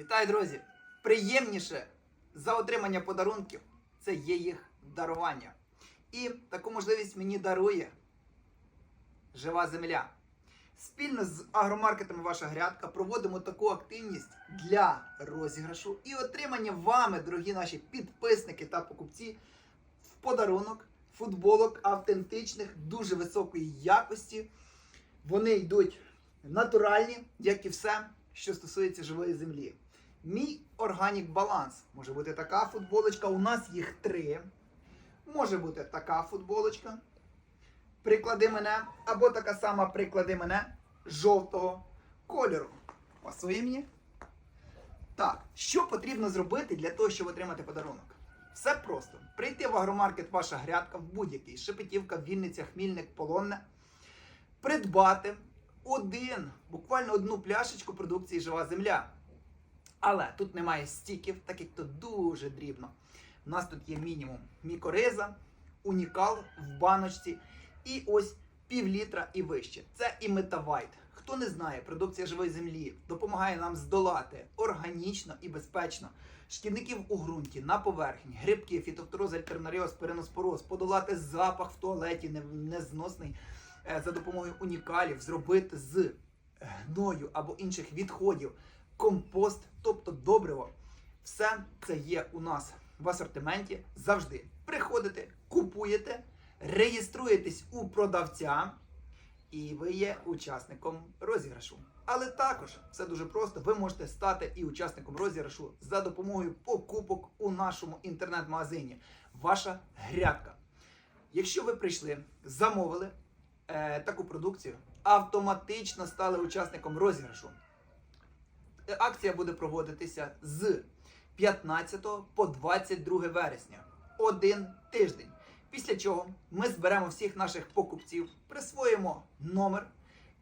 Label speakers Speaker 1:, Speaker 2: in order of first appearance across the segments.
Speaker 1: Вітаю, друзі! Приємніше за отримання подарунків це є їх дарування. І таку можливість мені дарує жива земля. Спільно з агромаркетами Ваша грядка проводимо таку активність для розіграшу і отримання вами, дорогі наші підписники та покупці, в подарунок футболок автентичних, дуже високої якості. Вони йдуть натуральні, як і все, що стосується живої землі. Мій органік баланс. Може бути така футболочка. У нас їх три. Може бути така футболочка. Приклади мене. Або така сама приклади мене жовтого кольору. Пасує мені? Так, що потрібно зробити для того, щоб отримати подарунок? Все просто. Прийти в агромаркет ваша грядка в будь-який Шепетівка, Вінниця, Хмільник, Полонне, придбати один, буквально одну пляшечку продукції Жива земля. Але тут немає стіків, так як то дуже дрібно. У нас тут є мінімум мікориза, унікал в баночці і ось пів літра і вище. Це і метавайт. Хто не знає, продукція живої землі допомагає нам здолати органічно і безпечно шкідників у ґрунті, на поверхні, грибки, фітофтороз, альтернаріоз, переноспороз, подолати запах в туалеті не- незносний е, за допомогою унікалів, зробити з гною або інших відходів компост, тобто добриво. Все це є у нас в асортименті завжди. Приходите, купуєте, реєструєтесь у продавця, і ви є учасником розіграшу. Але також все дуже просто. Ви можете стати і учасником розіграшу за допомогою покупок у нашому інтернет-магазині. Ваша грядка. Якщо ви прийшли, замовили е, таку продукцію, автоматично стали учасником розіграшу. Е, Акція буде проводитися з 15 по 22 вересня. Один тиждень. Після чого ми зберемо всіх наших покупців, присвоїмо номер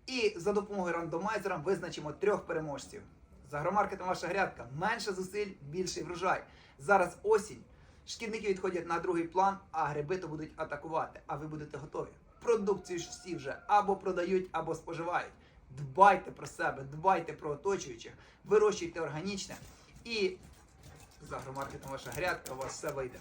Speaker 1: і за допомогою рандомайзера визначимо трьох переможців. За агромаркетом ваша грядка менше зусиль, більший врожай. Зараз осінь. Шкідники відходять на другий план, а гриби то будуть атакувати. А ви будете готові. Продукцію ж всі вже або продають, або споживають. Дбайте про себе, дбайте про оточуючих, вирощуйте органічне і з агромаркетом ваша грядка у вас все вийде.